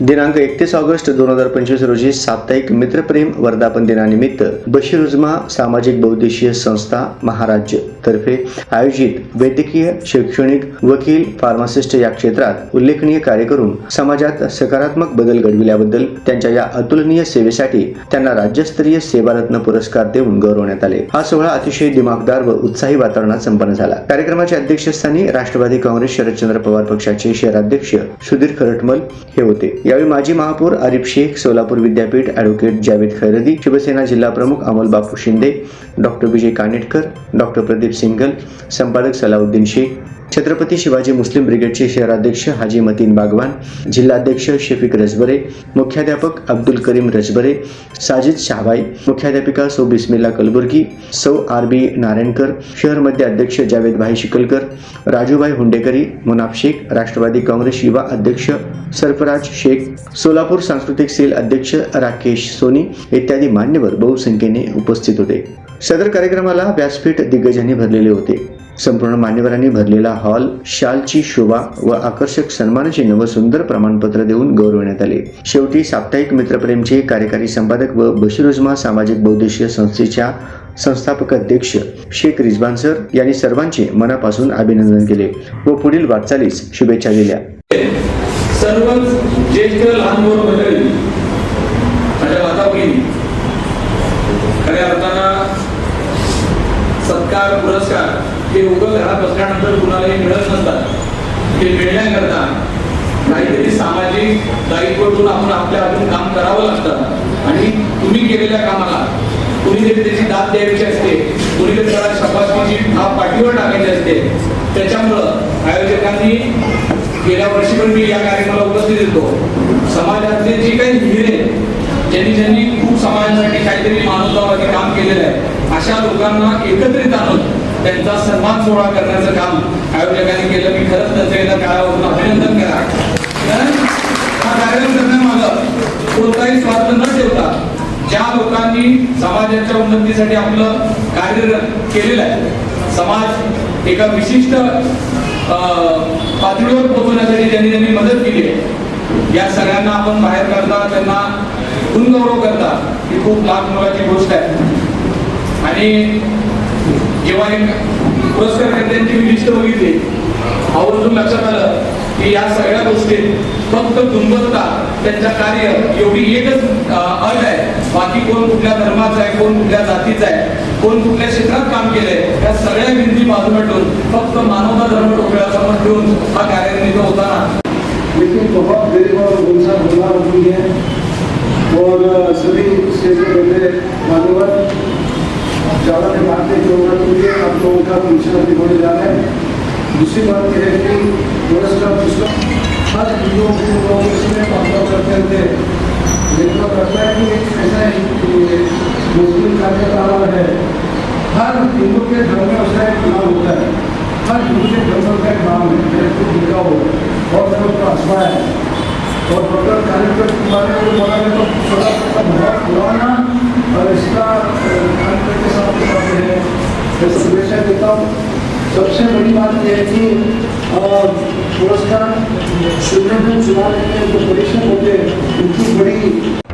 दिनांक एकतीस ऑगस्ट दोन हजार पंचवीस रोजी साप्ताहिक मित्रप्रेम वर्धापन दिनानिमित्त बशीर उजमा सामाजिक बहुद्देशीय संस्था महाराज्य तर्फे आयोजित वैद्यकीय शैक्षणिक वकील फार्मासिस्ट या क्षेत्रात उल्लेखनीय कार्य करून समाजात सकारात्मक बदल घडविल्याबद्दल त्यांच्या या अतुलनीय सेवेसाठी त्यांना राज्यस्तरीय सेवारत्न पुरस्कार देऊन गौरवण्यात आले. हा सोहळा अतिशय दिमागदार व उत्साही वातावरणात संपन्न झाला. कार्यक्रमाच्या अध्यक्षस्थानी राष्ट्रवादी काँग्रेस शरदचंद्र पवार पक्षाचे शहराध्यक्ष सुधीर खरटमल हे होते. यावेळी माजी महापौर आरिफ शेख सोलापूर विद्यापीठ ॲडव्होकेट जावेद खैरदी शिवसेना जिल्हा प्रमुख अमोल बापू शिंदे डॉक्टर विजय कानेटकर डॉक्टर प्रदीप सिंगल संपादक सलाउद्दीन शेख छत्रपती शिवाजी मुस्लिम ब्रिगेडचे शहराध्यक्ष हाजी मतीन बागवान जिल्हाध्यक्ष शफिक रजबरे मुख्याध्यापक अब्दुल करीम रजबरे साजिद शाहबाई मुख्याध्यापिका सौ बिस्मिल्ला कलबुर्गी सौ आर बी नारायणकर शहर मध्य अध्यक्ष जावेद भाई शिकलकर राजूभाई हुंडेकरी मुनाफ शेख राष्ट्रवादी काँग्रेस युवा अध्यक्ष सरफराज शेख सोलापूर सांस्कृतिक सेल अध्यक्ष राकेश सोनी इत्यादी मान्यवर बहुसंख्येने उपस्थित होते. सदर कार्यक्रमाला व्यासपीठ दिग्गजांनी भरलेले होते. संपूर्ण मान्यवरांनी भरलेला हॉल शालची शोभा व आकर्षक सन्मानचिन्ह व सुंदर प्रमाणपत्र देऊन गौरवण्यात आले. शेवटी साप्ताहिक मित्रप्रेमचे कार्यकारी संपादक व बशीर सामाजिक बहुद्देशीय संस्थेच्या संस्थापक अध्यक्ष शेख रिजबान सर यांनी सर्वांचे मनापासून अभिनंदन केले व पुढील वाटचालीस शुभेच्छा दिल्या. सर्वच ज्येष्ठ लहान मोर मंडळी माझ्या वातावरणी खऱ्या अर्थानं सत्कार पुरस्कार हे उभं घरात बसल्यानंतर कुणालाही मिळत नसतात. ते मिळण्याकरता काहीतरी सामाजिक दायित्वातून आपण आपल्या अजून काम करावं लागतं. आणि तुम्ही केलेल्या कामाला कुणीतरी त्याची दाद द्यायची असते कुणीतरी त्याला शपासकीची थाप पाठीवर टाकायची असते त्याच्यामुळं आयोजकांनी गेल्या वर्षी पण मी या कार्यक्रमाला उपस्थित येतो समाजातले जे काही हिरे ज्यांनी ज्यांनी खूप समाजासाठी काहीतरी मानवतावादी काम केलेलं आहे अशा लोकांना एकत्रित आणून त्यांचा सन्मान सोहळा करण्याचं काम आयोजकांनी केलं. मी खरंच त्यांचं एकदा काळावरून अभिनंदन करा हा कार्यक्रम करण्यामागं कोणताही स्वार्थ न ठेवता ज्या लोकांनी समाजाच्या उन्नतीसाठी आपलं कार्य केलेलं आहे समाज एका विशिष्ट पातळीवर पोहोचवण्यासाठी ज्यांनी त्यांनी मदत केली आहे या सगळ्यांना आपण बाहेर करता त्यांना गुणगौरव करता ही खूप लाभ मोलाची गोष्ट आहे. आणि जेव्हा एक पुरस्कार करत्यांची मी लिस्ट बघितली आवर्जून लक्षात आलं की या सगळ्या गोष्टीत फक्त गुणवत्ता त्यांचा कार्य एवढी एकच अट आहे. बाकी कोण कुठल्या धर्माचा आहे कोण कुठल्या जातीचा आहे कोण कुठल्या क्षेत्रात काम केलंय या सगळ्या भिंती बाजूला ठेवून फक्त मानवता धर्म डोक्यासमोर ठेवून हा कार्यान्वित होताना. लेकिन बहुत गरीब और है। और सभी स्टेज मान्यवर ज़्यादा नहीं बातें जो लिए आप लोगों का फंक्शन अभी होने जा रहे हैं दूसरी बात यह है कि पुरस्कार पुस्तक हर हिंदुओं के लोग इसमें कॉन्फ्रेंस करते थे लेकिन लगता है कि एक ऐसा ही मुस्लिम कार्यक्रम है हर हिंदू के धर्म में उसका एक नाम होता है हर हिंदू के धर्म का एक नाम है मेरे को लिखा हो और मेरे को आसमा है और डॉक्टर कार्यक्रम के बारे में बोला गया तो थोड़ा सा बहुत पुराना और इसका कार्यक्रम के साथ साथ है मैं शुभेच्छा देता हूँ सबसे बड़ी बात यह है कि पुरस्कार चुनने में चुनाव में जो परीक्षण होते हैं उनकी बड़ी